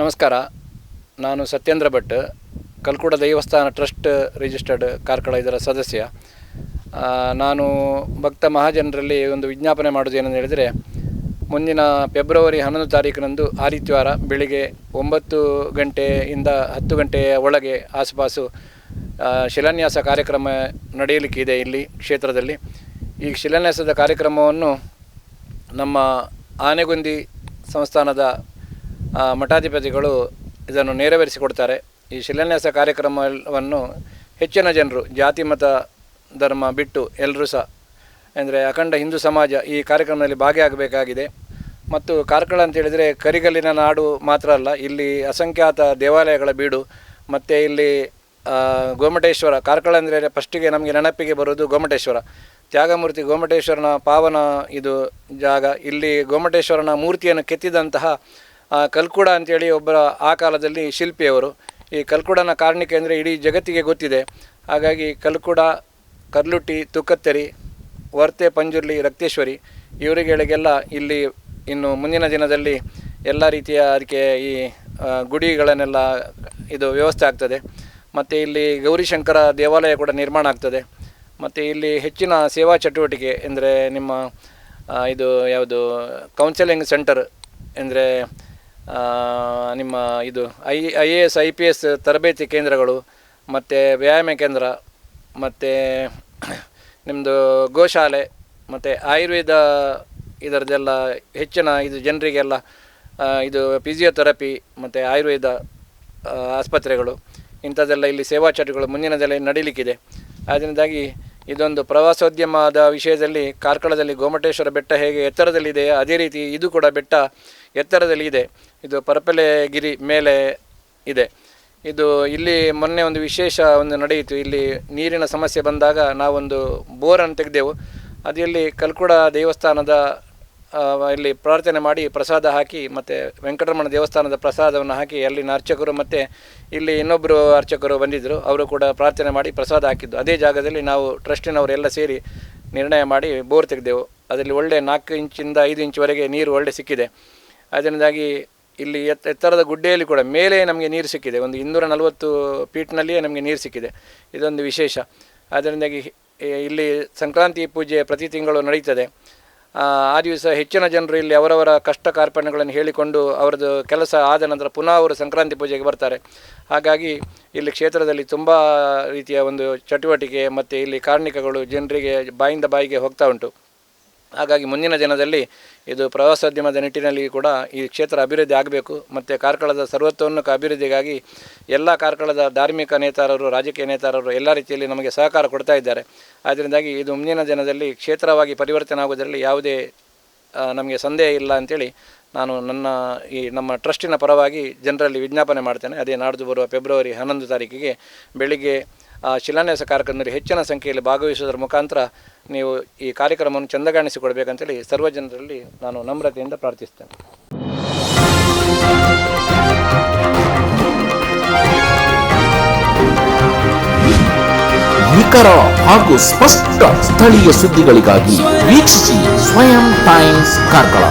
ನಮಸ್ಕಾರ. ನಾನು ಸತ್ಯೇಂದ್ರ ಭಟ್, ಕಲ್ಕುಡ ದೇವಸ್ಥಾನ ಟ್ರಸ್ಟ್ ರಿಜಿಸ್ಟರ್ಡ್ ಕಾರ್ಕಳ ಇದರ ಸದಸ್ಯ ನಾನು ಭಕ್ತ ಮಹಾಜನರಲ್ಲಿ ಒಂದು ವಿಜ್ಞಾಪನೆ ಮಾಡೋದು ಏನಂತ ಹೇಳಿದರೆ, ಮುಂದಿನ ಫೆಬ್ರವರಿ ಹನ್ನೊಂದು ತಾರೀಕಿನಂದು ಆದಿತ್ಯವಾರ ಬೆಳಿಗ್ಗೆ ಒಂಬತ್ತು ಗಂಟೆಯಿಂದ ಹತ್ತು ಗಂಟೆಯ ಒಳಗೆ ಆಸುಪಾಸು ಶಿಲಾನ್ಯಾಸ ಕಾರ್ಯಕ್ರಮ ನಡೆಯಲಿಕ್ಕಿದೆ ಇಲ್ಲಿ ಕ್ಷೇತ್ರದಲ್ಲಿ. ಈ ಶಿಲಾನ್ಯಾಸದ ಕಾರ್ಯಕ್ರಮವನ್ನು ನಮ್ಮ ಆನೆಗುಂದಿ ಸಂಸ್ಥಾನದ ಮಠಾಧಿಪತಿಗಳು ಇದನ್ನು ನೆರವೇರಿಸಿಕೊಡ್ತಾರೆ. ಈ ಶಿಲಾನ್ಯಾಸ ಕಾರ್ಯಕ್ರಮವನ್ನು ಹೆಚ್ಚಿನ ಜನರು, ಜಾತಿ, ಮತ, ಧರ್ಮ ಬಿಟ್ಟು ಎಲ್ಲರೂ ಸಹ, ಅಂದರೆ ಅಖಂಡ ಹಿಂದೂ ಸಮಾಜ ಈ ಕಾರ್ಯಕ್ರಮದಲ್ಲಿ ಭಾಗಿಯಾಗಬೇಕಾಗಿದೆ. ಮತ್ತು ಕಾರ್ಕಳ ಅಂತ ಹೇಳಿದರೆ ಕರಿಗಲ್ಲಿನ ನಾಡು ಮಾತ್ರ ಅಲ್ಲ, ಇಲ್ಲಿ ಅಸಂಖ್ಯಾತ ದೇವಾಲಯಗಳ ಬೀಡು, ಮತ್ತು ಇಲ್ಲಿ ಗೋಮಟೇಶ್ವರ, ಕಾರ್ಕಳ ಅಂದರೆ ಫಸ್ಟಿಗೆ ನಮಗೆ ನೆನಪಿಗೆ ಬರೋದು ಗೋಮಟೇಶ್ವರ. ತ್ಯಾಗಮೂರ್ತಿ ಗೋಮಟೇಶ್ವರನ ಪಾವನ ಇದು ಜಾಗ, ಇಲ್ಲಿ ಗೋಮಟೇಶ್ವರನ ಮೂರ್ತಿಯನ್ನು ಕೆತ್ತಿದಂತಹ ಕಲ್ಕುಡ ಅಂತೇಳಿ ಒಬ್ಬರ ಆ ಕಾಲದಲ್ಲಿ ಶಿಲ್ಪಿಯವರು. ಈ ಕಲ್ಕುಡನ ಕಾರಣಿಕೆ ಅಂದರೆ ಇಡೀ ಜಗತ್ತಿಗೆ ಗೊತ್ತಿದೆ. ಹಾಗಾಗಿ ಕಲ್ಕುಡ, ಕರ್ಲುಟ್ಟಿ, ತುಕತ್ತರಿ, ವರ್ತೆ, ಪಂಜುರ್ಲಿ, ರಕ್ತೇಶ್ವರಿ ಇವರಿಗಳಿಗೆಲ್ಲ ಇಲ್ಲಿ ಇನ್ನು ಮುಂದಿನ ದಿನದಲ್ಲಿ ಎಲ್ಲ ರೀತಿಯ ಅದಕ್ಕೆ ಈ ಗುಡಿಗಳನ್ನೆಲ್ಲ ಇದು ವ್ಯವಸ್ಥೆ ಆಗ್ತದೆ. ಮತ್ತು ಇಲ್ಲಿ ಗೌರಿಶಂಕರ ದೇವಾಲಯ ಕೂಡ ನಿರ್ಮಾಣ ಆಗ್ತದೆ. ಮತ್ತು ಇಲ್ಲಿ ಹೆಚ್ಚಿನ ಸೇವಾ ಚಟುವಟಿಕೆ ಅಂದರೆ ನಿಮ್ಮ ಇದು ಯಾವುದು ಕೌನ್ಸೆಲಿಂಗ್ ಸೆಂಟರ್ ಅಂದರೆ ನಿಮ್ಮ ಇದು I I A S, I P S ತರಬೇತಿ ಕೇಂದ್ರಗಳು, ಮತ್ತು ವ್ಯಾಯಾಮ ಕೇಂದ್ರ, ಮತ್ತು ನಿಮ್ಮದು ಗೋಶಾಲೆ, ಮತ್ತು ಆಯುರ್ವೇದ ಇದರದ್ದೆಲ್ಲ ಹೆಚ್ಚಿನ ಇದು ಜನರಿಗೆಲ್ಲ ಇದು ಫಿಸಿಯೋಥೆರಪಿ ಮತ್ತು ಆಯುರ್ವೇದ ಆಸ್ಪತ್ರೆಗಳು, ಇಂಥದ್ದೆಲ್ಲ ಇಲ್ಲಿ ಸೇವಾ ಚಟುಗಳು ಮುಂದಿನದೆಲ್ಲ ನಡೀಲಿಕ್ಕಿದೆ. ಅದರಿಂದಾಗಿ ಇದೊಂದು ಪ್ರವಾಸೋದ್ಯಮದ ವಿಷಯದಲ್ಲಿ ಕಾರ್ಕಳದಲ್ಲಿ ಗೋಮಟೇಶ್ವರ ಬೆಟ್ಟ ಹೇಗೆ ಎತ್ತರದಲ್ಲಿದೆ ಅದೇ ರೀತಿ ಇದು ಕೂಡ ಬೆಟ್ಟ ಎತ್ತರದಲ್ಲಿ ಇದೆ ಇದು ಪರಪಲೆಗಿರಿ ಮೇಲೆ ಇದೆ. ಇದು ಇಲ್ಲಿ ಮೊನ್ನೆ ಒಂದು ವಿಶೇಷ ಒಂದು ನಡೆಯಿತು. ಇಲ್ಲಿ ನೀರಿನ ಸಮಸ್ಯೆ ಬಂದಾಗ ನಾವೊಂದು ಬೋರನ್ನು ತೆಗೆದೆವು. ಅದು ಇಲ್ಲಿ ಕಲ್ಕುಡ ದೇವಸ್ಥಾನದ ಇಲ್ಲಿ ಪ್ರಾರ್ಥನೆ ಮಾಡಿ ಪ್ರಸಾದ ಹಾಕಿ ಮತ್ತು ವೆಂಕಟರಮಣ ದೇವಸ್ಥಾನದ ಪ್ರಸಾದವನ್ನು ಹಾಕಿ ಅಲ್ಲಿನ ಅರ್ಚಕರು ಮತ್ತು ಇಲ್ಲಿ ಇನ್ನೊಬ್ಬರು ಅರ್ಚಕರು ಬಂದಿದ್ದರು. ಅವರು ಕೂಡ ಪ್ರಾರ್ಥನೆ ಮಾಡಿ ಪ್ರಸಾದ ಹಾಕಿದ್ದು. ಅದೇ ಜಾಗದಲ್ಲಿ ನಾವು ಟ್ರಸ್ಟಿನವರೆಲ್ಲ ಸೇರಿ ನಿರ್ಣಯ ಮಾಡಿ ಬೋರ್ ತೆಗೆದೆವು. ಅದರಲ್ಲಿ ಒಳ್ಳೆ ನಾಲ್ಕು ಇಂಚಿಂದ ಐದು ಇಂಚ್ವರೆಗೆ ನೀರು ಒಳ್ಳೆ ಸಿಕ್ಕಿದೆ. ಅದರಿಂದಾಗಿ ಇಲ್ಲಿ ಎತ್ತ ಎತ್ತರದ ಗುಡ್ಡೆಯಲ್ಲಿ ಕೂಡ ಮೇಲೆ ನಮಗೆ ನೀರು ಸಿಕ್ಕಿದೆ. ಒಂದು ಇನ್ನೂರ ನಲವತ್ತು ಫೀಟ್ನಲ್ಲಿಯೇ ನಮಗೆ ನೀರು ಸಿಕ್ಕಿದೆ. ಇದೊಂದು ವಿಶೇಷ. ಅದರಿಂದಾಗಿ ಇಲ್ಲಿ ಸಂಕ್ರಾಂತಿ ಪೂಜೆ ಪ್ರತಿ ತಿಂಗಳು ನಡೀತದೆ. ಆ ದಿವಸ ಹೆಚ್ಚಿನ ಜನರು ಇಲ್ಲಿ ಅವರವರ ಕಷ್ಟ ಕಾರ್ಪಣ್ಯಗಳನ್ನು ಹೇಳಿಕೊಂಡು ಅವರದ್ದು ಕೆಲಸ ಆದ ನಂತರ ಪುನಃ ಅವರು ಸಂಕ್ರಾಂತಿ ಪೂಜೆಗೆ ಬರ್ತಾರೆ. ಹಾಗಾಗಿ ಇಲ್ಲಿ ಕ್ಷೇತ್ರದಲ್ಲಿ ತುಂಬ ರೀತಿಯ ಒಂದು ಚಟುವಟಿಕೆ ಮತ್ತು ಇಲ್ಲಿ ಕಾರ್ಣಿಕಗಳು ಜನರಿಗೆ ಬಾಯಿಂದ ಬಾಯಿಗೆ ಹೋಗ್ತಾ ಉಂಟು. ಹಾಗಾಗಿ ಮುಂದಿನ ದಿನದಲ್ಲಿ ಇದು ಪ್ರವಾಸೋದ್ಯಮದ ನಿಟ್ಟಿನಲ್ಲಿ ಕೂಡ ಈ ಕ್ಷೇತ್ರ ಅಭಿವೃದ್ಧಿ ಆಗಬೇಕು, ಮತ್ತು ಕಾರ್ಕಳದ ಸರ್ವತೋನ್ಮುಖ ಅಭಿವೃದ್ಧಿಗಾಗಿ ಎಲ್ಲ ಕಾರ್ಕಳದ ಧಾರ್ಮಿಕ ನೇತಾರರು, ರಾಜಕೀಯ ನೇತಾರರು ಎಲ್ಲ ರೀತಿಯಲ್ಲಿ ನಮಗೆ ಸಹಕಾರ ಕೊಡ್ತಾ ಇದ್ದಾರೆ. ಅದರಿಂದಾಗಿ ಇದು ಮುಂದಿನ ದಿನದಲ್ಲಿ ಕ್ಷೇತ್ರವಾಗಿ ಪರಿವರ್ತನೆ ಆಗುವುದರಲ್ಲಿ ಯಾವುದೇ ನಮಗೆ ಸಂದೇಹ ಇಲ್ಲ ಅಂತೇಳಿ ನಾನು ನನ್ನ ಈ ನಮ್ಮ ಟ್ರಸ್ಟಿನ ಪರವಾಗಿ ಜನರಲ್ಲಿ ವಿಜ್ಞಾಪನೆ ಮಾಡ್ತೇನೆ. ಅದೇ ನಾಡ್ದು ಬರುವ ಫೆಬ್ರವರಿ ಹನ್ನೊಂದು ತಾರೀಕಿಗೆ ಬೆಳಿಗ್ಗೆ ಶಿಲಾನ್ಯಾಸ ಕಾರ್ಯಕ್ರಮದಲ್ಲಿ ಹೆಚ್ಚಿನ ಸಂಖ್ಯೆಯಲ್ಲಿ ಭಾಗವಹಿಸುವುದರ ಮುಖಾಂತರ ನೀವು ಈ ಕಾರ್ಯಕ್ರಮವನ್ನು ಚಂದಗಾಣಿಸಿಕೊಡಬೇಕಂತೇಳಿ ಸರ್ವ ಜನರಲ್ಲಿ ನಾನು ನಮ್ರತೆಯಿಂದ ಪ್ರಾರ್ಥಿಸ್ತೇನೆ. ನಿಖರ ಹಾಗೂ ಸ್ಪಷ್ಟ ಸ್ಥಳೀಯ ಸುದ್ದಿಗಳಿಗಾಗಿ ವೀಕ್ಷಿಸಿ ಸ್ವಯಂ ಟೈಮ್ಸ್ ಕಾರ್ಕಳ.